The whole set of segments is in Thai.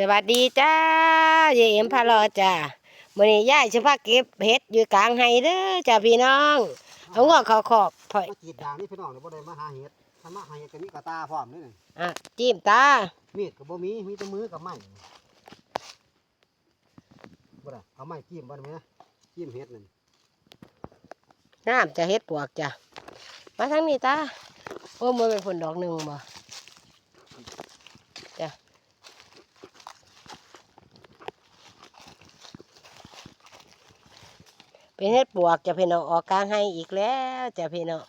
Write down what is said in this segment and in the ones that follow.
สวัสดีจ้าเยเอ็มพาลอจ้ามื้อนี้ยายสิพาเก็บเห็ดอยู่กลางไห้เด้อจ้าพี่น้อง เอางอกเขาขอบถอยมากรีดยางนี่พี่น้องเนี่ยบ่ได้มาหาเห็ดถ้ามาหาเห็ดก็มีกระตาพร้อมนี่นี่อะจิ้มตามีดก็บ่มีมีแต่มือกับไม้บ่ได้เอาไม้จิ้มบ่ได้ไหมนะจิ้มเห็ดนั่นน้ำจะเห็ดปวกจ้ะมาทางนี้ตาโอ้มันเป็นผลดอกหนึ่งบ่ เป็นเห็ดปวกจ้ะพี่น้องออกกลางไห้อีกแล้วจ้ะพี่น้อง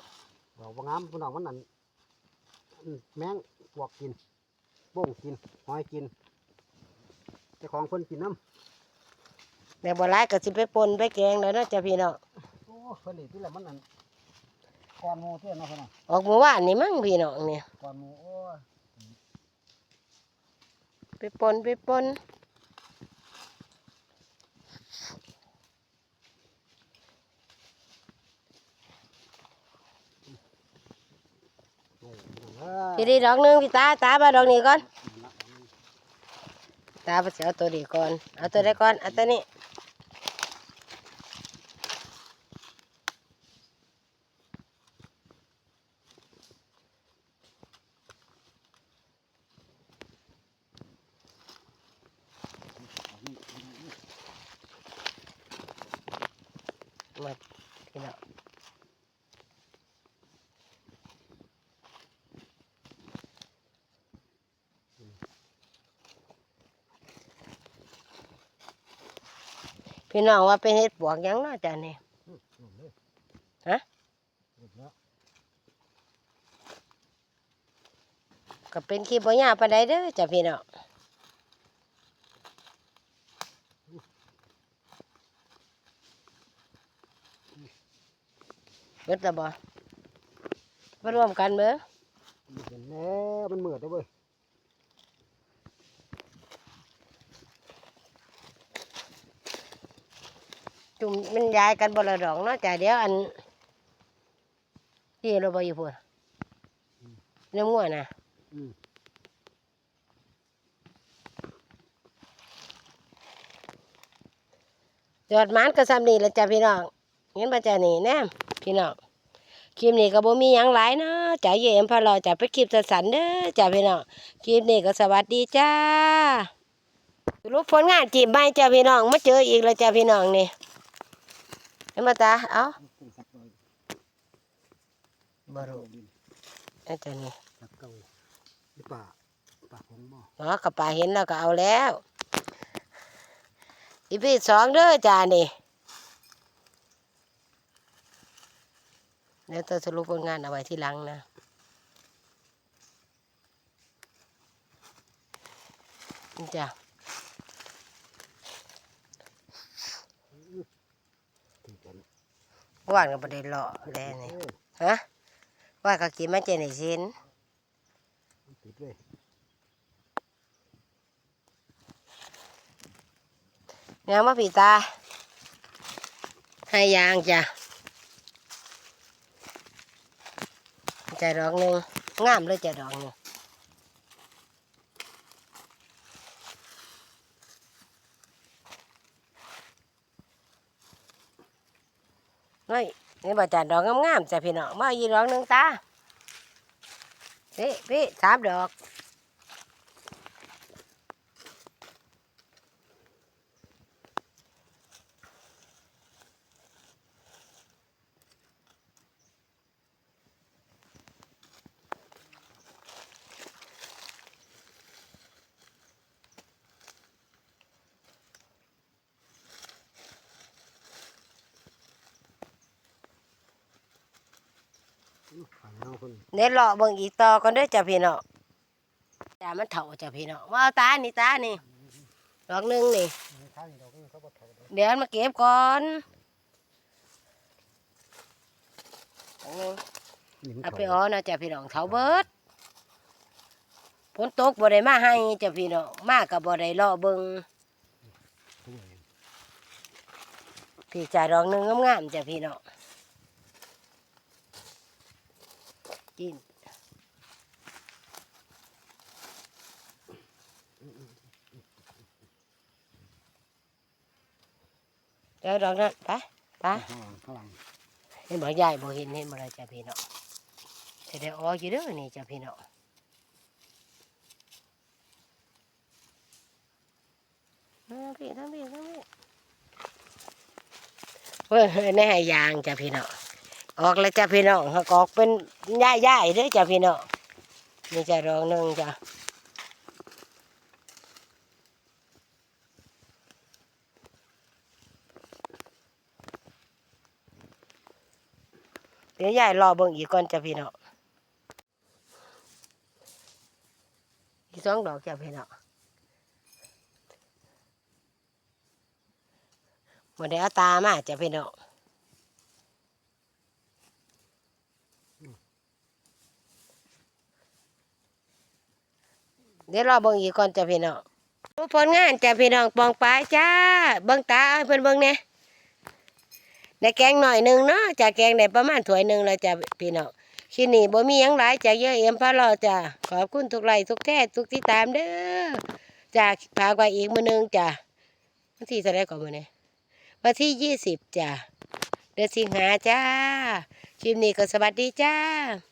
ดอกบ่งามพี่น้องมันนั่นอืมแมงปวกกินโป่งกินหอยกินเจ้าของเพิ่นกินน้ำแต่บ่ร้ายก็สิไปปนไปแกงแล้วเนาะจ้ะพี่น้องโอ้เพิ่นนี่ที่ละมันนั่นก่อนหมูเท่านั้นเพิ่นน่ะออกเมื่อวานนี่มั้งพี่น้องเนี่ยก่อนหมูโอ้ยไปปนไปปน นี่ พี่น้องเอ้ยพี่ดีดอกหนึงพี่ตาตามาดอกนี้ก่อน ตาไปเอาตัวนี้ก่อน เอาตัวนี้ก่อน เอาตัวนี้มาพี่น้อง พี่น้องว่าเป็นเห็ดปวกยังเนาะจ้ะนี่ยฮะก็เป็นขี้บ่ยาวปานใดเด้อจ้ะพี่น้องเบิดและบ่มารวมกันเบ้อ เห็นแล้วมันเหมือดเลยเว้ย จุ่มมันยายกันบ่ละดอกเนาะจ้ะเดี๋ยวอันที่เราบ่อยู่พุ่นเรื่องงัวน่ะอืมยอดหมันก็ซ้ำนี่แหละจ้ะพี่น้องเห็นบ่จ้ะนี่แน่พี่น้องคลิปนี้ก็บ่มีหยังหลายเนาะจ้ะเยี่ยมพอเราจะไปคลิปสั้นๆเด้อจ้ะพี่น้องคลิปนี้ก็สวัสดีจ้าสรุปผลงานจีบใบจ้ะพี่น้องมาเจออีกแล้วจ้ะพี่น้องนี่เห็นบ่ตาเอ้าขึ้นสักหน่อยบ่รู้เอาจ้ะนี่สักเก่าหรือป่าป่าของบ่เนาะกับป่าเห็นแล้วก็เอาแล้วอีพีสองเด้อจ้านี่แล้วตัวสรุปผลงานเอาไว้ที่หลังนะนี่จ้ะ ถึงกัน ว่านก็ประเด็นเลาะแล้นี่โอ้ฮะว่านก็กินมาเจนไอ้สินมันติดเลยแนวมาปีตา ให้ยางจ้ะใจดอกหนึ่งงามเลยใจดอกหนึ่ง เฮ้ยนี่บ่จัดดอกงามๆจ้ะพี่น้องมาอีกดอกหนึ่งตาพี่พี่สามดอก คนเดี๋ยวรอเบิ่งอีกต่อก่อนเด้อจ้ะพี่น้องจ้ามันเถาจ้ะพี่น้องมาเอาตานี่ตานี่ดอกหนึ่งนี่ในทางนี้ดอกนี้เขาบ่เท่าเด้อเดี๋ยวมาเก็บก่อนดอกหนึ่งนี่มันเอาไปเท่าอ้อนะจ้ะพี่น้องเถาเบิดฝนตกบ่ได้มาให้จ้ะพี่น้องมากับบ่ได้รอเบิ่งตัวเองพี่จ่าดอกหนึ่งงามๆจ้ะพี่น้อง กินเดี๋ยวดอกนั้นไปไปข้เห็นบ่ใหญ่บ่เห็นเห็นบ่อะไรจะพี่น้อจะได้ออกอยู่เด้อนี่จะพี่น้อเทั้งพี่ทั้งพี่ทั้งพี่เว้ยในหายยางจะพี่น้อ ออกแล้วจ้ะพี่น้องเขาก็ออกเป็นย่ายๆเด้อจ้ะพี่น้องนี่จะรองหนึ่งจ้ะเดี๋ยวยายรอเบิ่งอีกก่อนจ้ะพี่น้องอีกสองดอกจ้ะพี่น้องบ่ได้เอาตามาจ้ะพี่น้อง เดี๋ยวรอเบิ่งอีกก่อนจ้ะพี่น้องดูผลงานจ้ะพี่น้องปองปลายจ้า เบิ่งตาเอาเพิ่นเบิ่งแหน่ได้แกงหน่อยหนึ่งเนาะจ้ะแกงได้ประมาณถ้วยหนึ่งแล้วจ้ะพี่น้องที่นี่บ่มีหยังหลายจากเยอะเอ็มพะรอจ้ะขอบคุณทุกไลค์ทุกแท้ทุกที่ตามเด้อจ้ะพากไว้อีกมื้อหนึงจ้ะวันที่เท่าไรก่อนมื้อนี้วันที่ยี่สิบจ้ะเดือนสิงหาจ้าคลิปนี้ก็สวัสดีจ้า